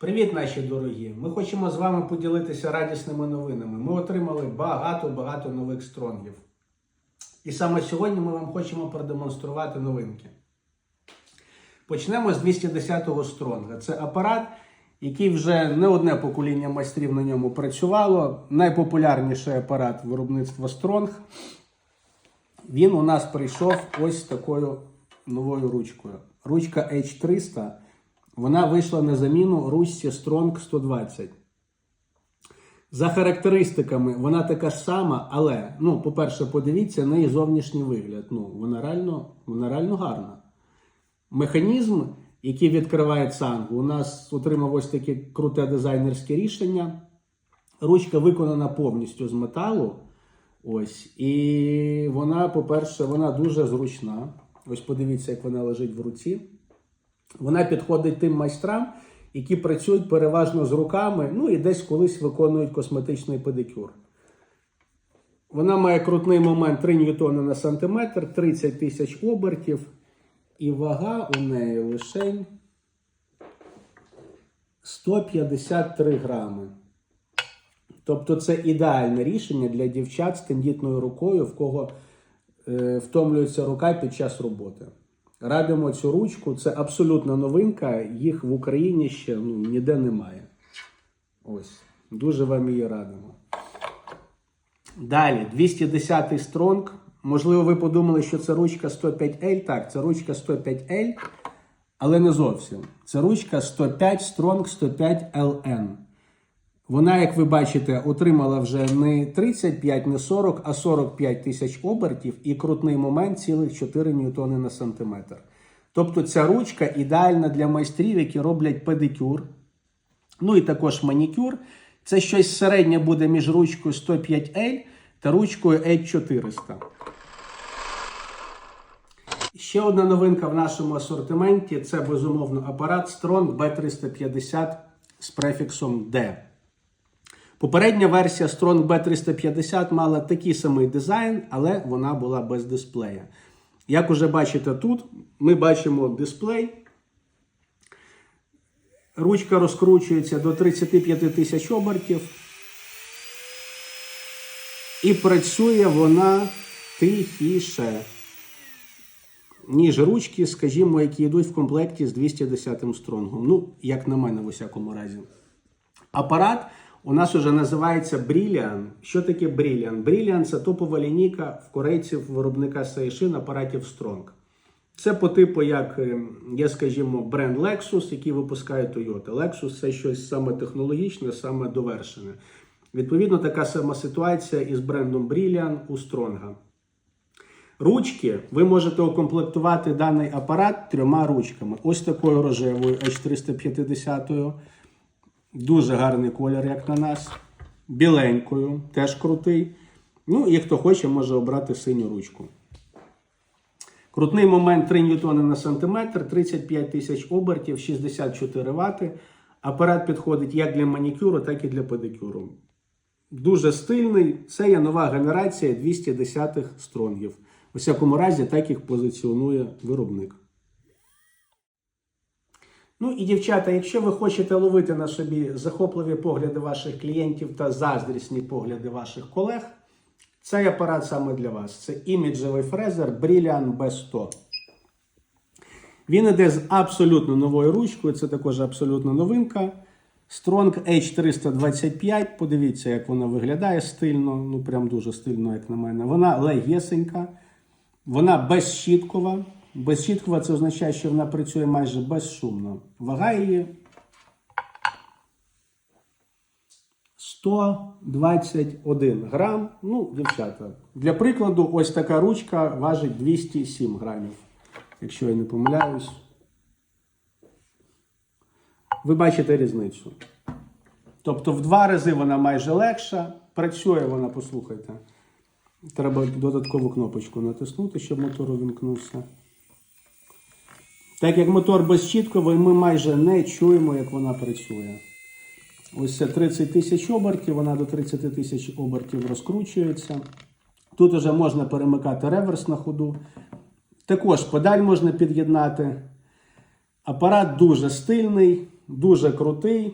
Привіт, наші дорогі! Ми хочемо з вами поділитися радісними новинами. Ми отримали багато-багато нових стронгів. І саме сьогодні ми вам хочемо продемонструвати новинки. Почнемо з 210-го стронга. Це апарат, який вже не одне покоління майстрів на ньому працювало. Найпопулярніший апарат виробництва Стронг. Він у нас прийшов ось такою новою ручкою. Ручка H300. Вона вийшла на заміну ручці Strong 120. За характеристиками, вона така ж сама, але, ну, по-перше, подивіться на її зовнішній вигляд. Ну, вона реально, вона реально гарна. Механізм, який відкриває цангу, у нас отримав ось таке круте дизайнерське рішення. Ручка виконана повністю з металу. Ось. І вона, по-перше, вона дуже зручна. Ось подивіться, як вона лежить в руці. Вона підходить тим майстрам, які працюють переважно з руками, ну і десь колись виконують косметичний педикюр. Вона має крутний момент 3 ньютони на сантиметр, 30 тисяч обертів, і вага у неї лише 153 грами. Тобто це ідеальне рішення для дівчат з тендітною рукою, в кого е, втомлюється рука під час роботи. Радимо цю ручку, це абсолютна новинка, їх в Україні ще ну, ніде немає. Ось, дуже вам її радимо. Далі, 210 Strong. Можливо, ви подумали, що це ручка 105L. Так, це ручка 105L, але не зовсім. Це ручка 105 Strong 105 LN. Вона, як ви бачите, отримала вже не 35, не 40, а 45 тисяч обертів і крутний момент цілих 4 ньютони на сантиметр. Тобто ця ручка ідеальна для майстрів, які роблять педикюр, ну і також манікюр. Це щось середнє буде між ручкою 105L та ручкою H400. Ще одна новинка в нашому асортименті це безумовно апарат Strong B350 з префіксом D. Попередня версія Strong B350 мала такий самий дизайн, але вона була без дисплея. Як уже бачите тут, ми бачимо дисплей. Ручка розкручується до 35 тисяч обертів. І працює вона тихіше, ніж ручки, скажімо, які йдуть в комплекті з 210 стронгом. Ну, як на мене, в усякому разі. Апарат у нас уже називається Brilliant. Що таке Brilliant? Brilliant – це топова лінійка в корейців виробника Seishin апаратів Strong. Це по типу, як е, є, скажімо, бренд Lexus, який випускає Toyota. Lexus це щось саме технологічне, саме довершене. Відповідно, така сама ситуація із брендом Brilliant у Stronga. Ручки ви можете укомплектувати даний апарат трьома ручками. Ось такою рожевою H350. Дуже гарний колір, як на нас. Біленькою, теж крутий. Ну і хто хоче, може обрати синю ручку. Крутний момент 3 ньютони на сантиметр, 35 тисяч обертів, 64 Вт. Апарат підходить як для манікюру, так і для педикюру. Дуже стильний. Це є нова генерація 210-х стронгів. У всякому разі, так їх позиціонує виробник. Ну і дівчата, якщо ви хочете ловити на собі захопливі погляди ваших клієнтів та заздрісні погляди ваших колег, цей апарат саме для вас. Це іміджевий фрезер Brilliant B100. Він іде з абсолютно новою ручкою, це також абсолютно новинка. Strong H325. Подивіться, як вона виглядає стильно. Ну, прям дуже стильно, як на мене. Вона легесенька, вона безщіткова. Безщіткова це означає, що вона працює майже безшумно. Вага її 121 грам. Ну, дівчата. Для прикладу, ось така ручка важить 207 грамів. Якщо я не помиляюсь. Ви бачите різницю. Тобто в два рази вона майже легша. Працює вона, послухайте. Треба додаткову кнопочку натиснути, щоб мотор увімкнувся. Так як мотор безщітковий, ми майже не чуємо, як вона працює. Ось це 30 тисяч обертів, вона до 30 тисяч обертів розкручується. Тут вже можна перемикати реверс на ходу. Також педаль можна під'єднати. Апарат дуже стильний, дуже крутий.